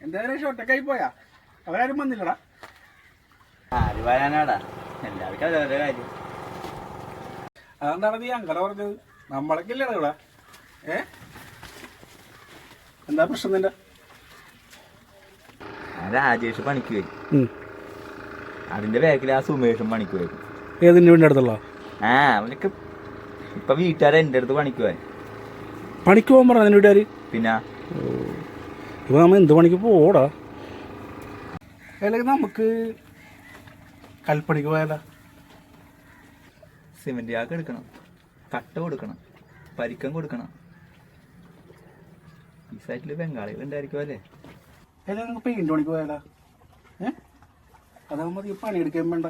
എന്തായാലും ഒറ്റക്കായി പോയാ. അവരാരും വന്നില്ലടാ. ആര് വരാനാടാ? എല്ലാവർക്കും അതേ കാര്യം. അതെന്താണ് നീ അങ്ങനെ പറഞ്ഞത്? നമ്മളൊക്കെ ഇല്ലടാ ഇവിടെ. ഏ? എന്താ പ്രശ്നം നിന്റെ? രാജേഷ് പണിക്ക് പോയി. അതിന്റെ ബാക്കിൽ ആ സുമേഷും പണിക്ക് പോയി. ഏതിന്റെ വീടിന്റെ അടുത്തുള്ള ആ അവനൊക്കെ ഇപ്പൊ വീട്ടുകാരെ എന്റെ അടുത്ത് പണിക്ക് പോയി. പണിക്ക് പോകാൻ പറഞ്ഞു അതിന്റെ വീട്ടുകാർ പിന്നെ? ഇപ്പൊ നമ്മൾ എന്ത് പണിക്ക് പോടാ അല്ലെങ്കിൽ നമുക്ക് കൽപ്പണിക്ക് പോയാലോ? സിമെന്റ് ആക്കി എടുക്കണം. കട്ട കൊടുക്കണം. പരിക്കം കൊടുക്കണം. ഈ സൈറ്റിൽ ബംഗാളികൾ ഉണ്ടായിരിക്കും അല്ലേ? അല്ലെങ്കിൽ നമുക്ക് പെയിന്റ് പണിക്ക് പോയാലോ? ഏ? അതാകുമ്പോൾ ഈ പണിയെടുക്കാൻ വേണ്ട.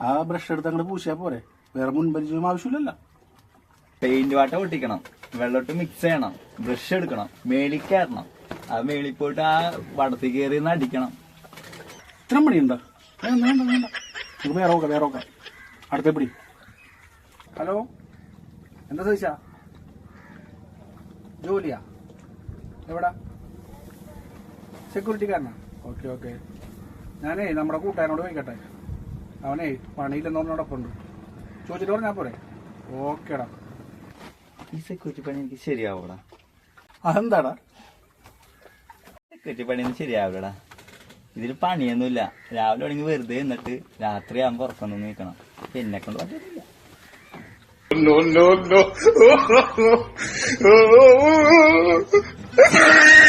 ആ ബ്രഷ് എടുത്ത് അങ്ങോട്ട് പൂശിയാൽ പോരെ. വേറെ മുൻപരിചയം ആവശ്യമില്ലല്ലോ. പെയിന്റ് വാട്ട പൊട്ടിക്കണം. വെള്ളോട്ട് മിക്സ് ചെയ്യണം. ബ്രഷ് എടുക്കണം. മേലിക്കയറണം കയറണം. ആ മേളിൽ പോയിട്ട് ആ വടത്തിൽ കയറി നിന്ന് അടിക്കണം. ഇത്രയും പണിയുണ്ടോ? വേണ്ട വേണ്ട വേണ്ട. നമുക്ക് വേറെ നോക്കാം വേറെ നോക്കാം. അടുത്ത പിടി. ഹലോ? എന്താ ചോദിച്ചാ ജോലിയാ? എവിടാ? സെക്യൂരിറ്റിക്കാരനാ? Okay okay. ഞാനേ നമ്മുടെ കൂട്ടുകാരനോട് ചോദിക്കട്ടെ. അവനേ പണിയില്ലെന്ന് പറഞ്ഞോടൊപ്പം ഉണ്ട് ചോദിച്ചിട്ട് പറഞ്ഞാൽ പോരെ. ഓക്കേടാ. ഈ സെക്യൂരിറ്റി പണി എനിക്ക് ശരിയാവൂടാ. അതെന്താടാ? പണിയൊന്നും ശരിയാവില്ലടാ. ഇതിൽ പണിയൊന്നുമില്ല. രാവിലെ തുടങ്ങി വെറുതെ എന്നിട്ട് രാത്രി ആകുമ്പോൾ ഉറക്കൊന്നും നിൽക്കണം എന്നെ കൊണ്ട് പറ്റത്തില്ല. No, no, no.